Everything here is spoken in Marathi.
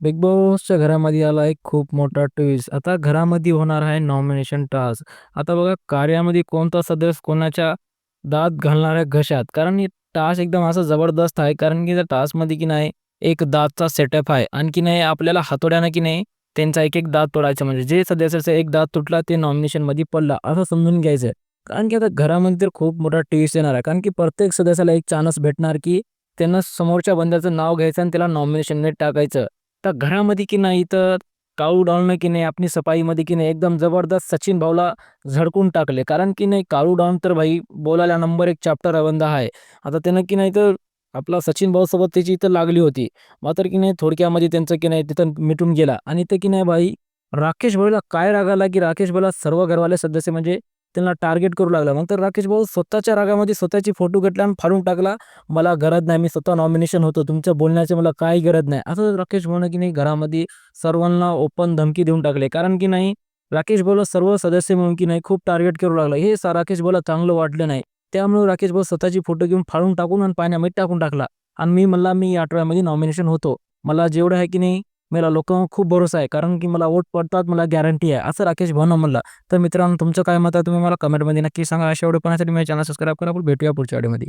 बिग बॉसच्या घरामध्ये आला एक खूप मोठा ट्विस्ट. आता घरामध्ये होणार आहे नॉमिनेशन टास्क. आता बघा कार्यामध्ये कोणता सदस्य कोणाच्या दात घालणार आहे घशात. कारण हे टास्क एकदम असा जबरदस्त आहे. कारण की त्या टास्कमध्ये की नाही एक दातचा सेटअप आहे. आणखी नाही आपल्याला हातोड्यानं की नाही त्यांचा एक एक दात तोडायचा. म्हणजे जे सदस्याचा एक दात तुटला ते नॉमिनेशनमध्ये पडला असं समजून घ्यायचं. कारण की आता घरामध्ये तर खूप मोठा ट्विस्ट येणार आहे. कारण की प्रत्येक सदस्याला एक चान्स भेटणार की त्यांना समोरच्या बंद्याचं नाव घ्यायचं आणि त्याला नॉमिनेशनमध्ये टाकायचं. तर घरामध्ये की नाही तर काळू डॉननं की नाही आपली सफाईमध्ये की नाही एकदम जबरदस्त सचिन भाऊला झडकून टाकले. कारण की नाही काळू डॉन तर भाई बोलायला नंबर एक चॅप्टर बंदा आहे. आता त्यानं की नाही तर आपला सचिन भाऊसोबत त्याची इथं लागली होती. मात्र की नाही थोडक्यामध्ये त्यांचं की नाही तिथं मिटून गेला. आणि ते की नाही भाई राकेश भाऊला काय राग आला की राकेश भाऊला सर्व घरवाले सदस्य म्हणजे त्यांना टार्गेट करू लागला. मग तर राकेश भाऊ स्वतःच्या रागामध्ये स्वतःची फोटो घेतला आणि फाडून टाकला. मला गरज नाही, मी स्वतः नॉमिनेशन होतो, तुमच्या बोलण्याची मला काही गरज नाही. असं राकेश भाऊनं की नाही घरामध्ये सर्वांना ओपन धमकी देऊन टाकले. कारण की नाही राकेश भाऊला सर्व सदस्य म्हणून की नाही खूप टार्गेट करू लागला. हे राकेश भाऊला चांगलं वाटलं नाही. त्यामुळे राकेश भाऊ स्वतःची फोटो घेऊन फाडून टाकून आणि पाण्यामध्ये टाकून टाकला. आणि मी म्हणला मी या आठवड्यामध्ये नॉमिनेशन होतो. मला जेवढं आहे की नाही मला लोकांवर खूप भरोसा आहे. कारण की मला वोट पडतात, मला गॅरंटी आहे. असं राकेश भवन म्हणला. तर मित्रांनो तुमचं काय मत आहे तुम्ही मला कमेंटमध्ये नक्की सांगा. अशा एवढे पाहण्यासाठी माझ्या चॅनल सबस्क्राईब करा. आपण भेटूया पुढच्या व्हिडिओमध्ये.